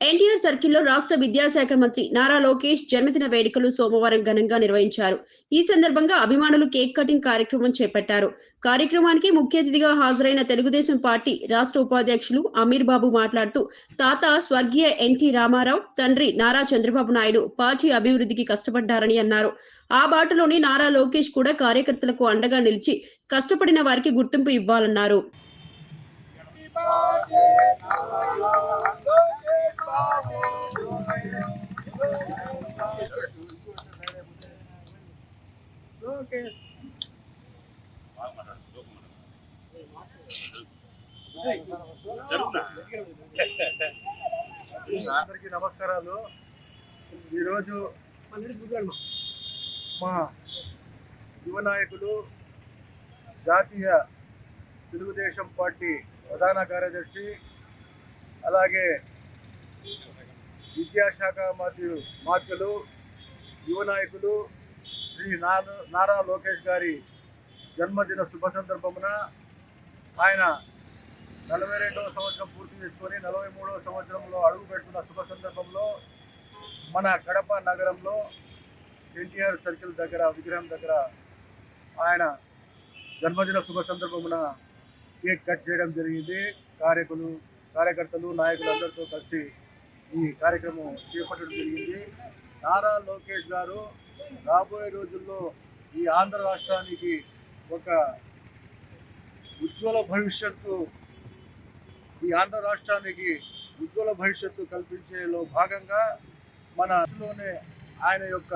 ఎన్టీఆర్ సర్కిల్లో రాష్ట్ర విద్యాశాఖ మంత్రి నారా లోకేష్ జన్మదిన వేడుకలు సోమవారం ఘనంగా నిర్వహించారు. ఈ సందర్భంగా అభిమానులు కేక్ కటింగ్ కార్యక్రమం చేపట్టారు. కార్యక్రమానికి ముఖ్య అతిథిగా హాజరైన తెలుగుదేశం పార్టీ రాష్ట్ర ఉపాధ్యక్షులు అమీర్ బాబు మాట్లాడుతూ తాత స్వర్గీయ ఎన్టీ రామారావు తండ్రి నారా చంద్రబాబు నాయుడు పార్టీ అభివృద్ధికి కష్టపడ్డారని అన్నారు. ఆ బాటలోని నారా లోకేష్ కూడా కార్యకర్తలకు అండగా నిలిచి కష్టపడిన వారికి గుర్తింపు ఇవ్వాలన్నారు. లోకేష్ అందరికీ నమస్కారాలు. ఈరోజు మా యువ నాయకులు జాతీయ తెలుగుదేశం పార్టీ ప్రధాన కార్యదర్శి అలాగే విద్యాశాఖ మరియు మార్పులు యువ నాయకులు శ్రీ నారా నారా లోకేష్ గారి జన్మదిన శుభ సందర్భమున ఆయన నలభై రెండవ సంవత్సరం పూర్తి చేసుకొని నలభై మూడవ సంవత్సరంలో అడుగు పెడుతున్న శుభ సందర్భంలో మన కడప నగరంలో ఎన్టీఆర్ సర్కిల్ దగ్గర విగ్రహం దగ్గర ఆయన జన్మదిన శుభ సందర్భమున కేక్ కట్ చేయడం జరిగింది. కార్యకులు కార్యకర్తలు నాయకులు అందరితో కలిసి ఈ కార్యక్రమం చేపట్టడం జరిగింది. నారా లోకేష్ గారు రాబోయే రోజుల్లో ఈ ఆంధ్ర రాష్ట్రానికి ఒక ఉజ్వల భవిష్యత్తు ఈ ఆంధ్ర రాష్ట్రానికి ఉజ్వల భవిష్యత్తు కల్పించేలో భాగంగా మన లోనే ఆయన యొక్క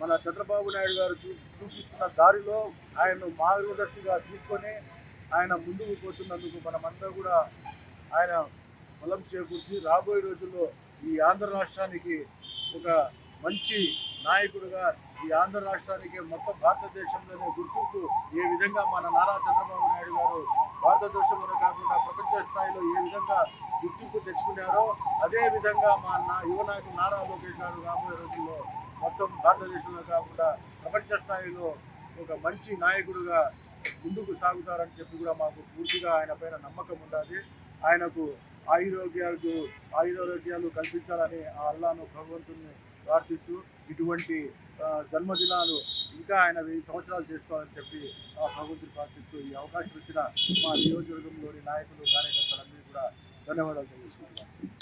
మన చంద్రబాబు నాయుడు గారు చూ చూపిస్తున్న దారిలో ఆయన్ను మార్గదర్శిగా తీసుకొని ఆయన ముందుకు పోతున్నందుకు మనమంతా కూడా ఆయన బలం చేకూర్చి రాబోయే రోజుల్లో ఈ ఆంధ్ర రాష్ట్రానికి ఒక మంచి నాయకుడుగా ఈ ఆంధ్ర రాష్ట్రానికి మొత్తం భారతదేశంలోనే గుర్తింపు ఏ విధంగా మన నారా చంద్రబాబు నాయుడు గారు భారతదేశంలో కాకుండా ప్రపంచ స్థాయిలో ఏ విధంగా గుర్తింపు తెచ్చుకున్నారో అదే విధంగా మా నా యువ నాయకుడు నారా లోకేష్ గారు రాబోయే రోజుల్లో మొత్తం భారతదేశంలో కాకుండా ప్రపంచ స్థాయిలో ఒక మంచి నాయకుడిగా ముందుకు సాగుతారని చెప్పి కూడా మాకు పూర్తిగా ఆయన పైన నమ్మకం ఉండాలి. ఆయనకు ఆయురోగ్యాలకు ఆయురారోగ్యాలు కల్పించాలని ఆ అల్లాను భగవంతుని ప్రార్థిస్తూ ఇటువంటి జన్మదినాలు ఇంకా ఆయన వెయ్యి సంవత్సరాలు చేసుకోవాలని చెప్పి ఆ భగవంతుని ప్రార్థిస్తూ ఈ అవకాశం ఇచ్చిన మా నియోజకవర్గంలోని నాయకులు కార్యకర్తలందరికీ కూడా ధన్యవాదాలు తెలుసుకుంటున్నాను